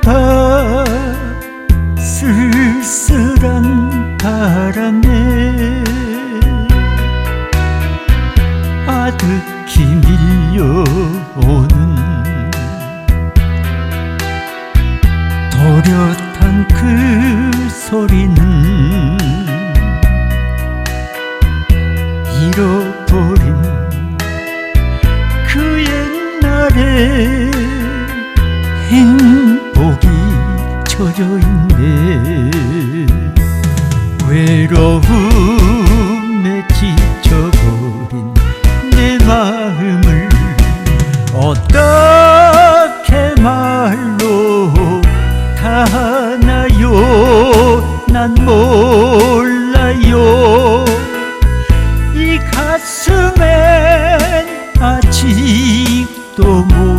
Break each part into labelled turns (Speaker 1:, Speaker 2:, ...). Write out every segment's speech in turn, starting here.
Speaker 1: 봐. 쓸쓸한 바람에 아득히 밀려오는 도렷한 그 소리는 잃어버린 그 옛날에 외로움에 지쳐버린 내 마음을 어떻게 말로 다 하나요? 난 몰라요. 이 가슴엔 아직도 못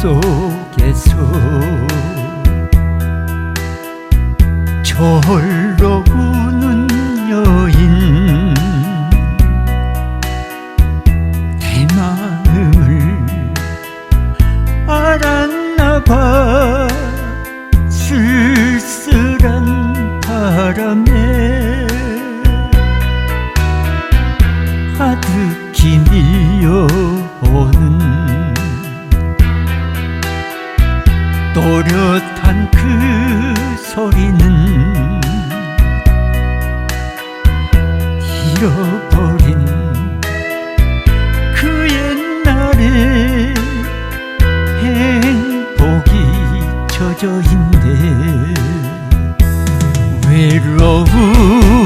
Speaker 1: 속에서 저홀로 우는 여인 내 마음을 알았나 봐. 쓸쓸한 바람에 아득히 밀려오는 또렷한 그 소리는 잃어버린 그 옛날에 행복이 젖어 있네. 외로움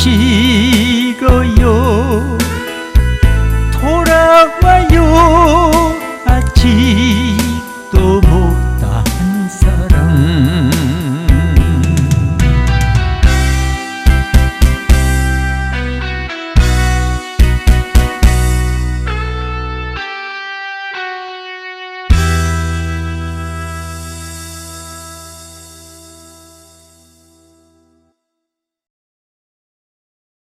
Speaker 1: 마시고요.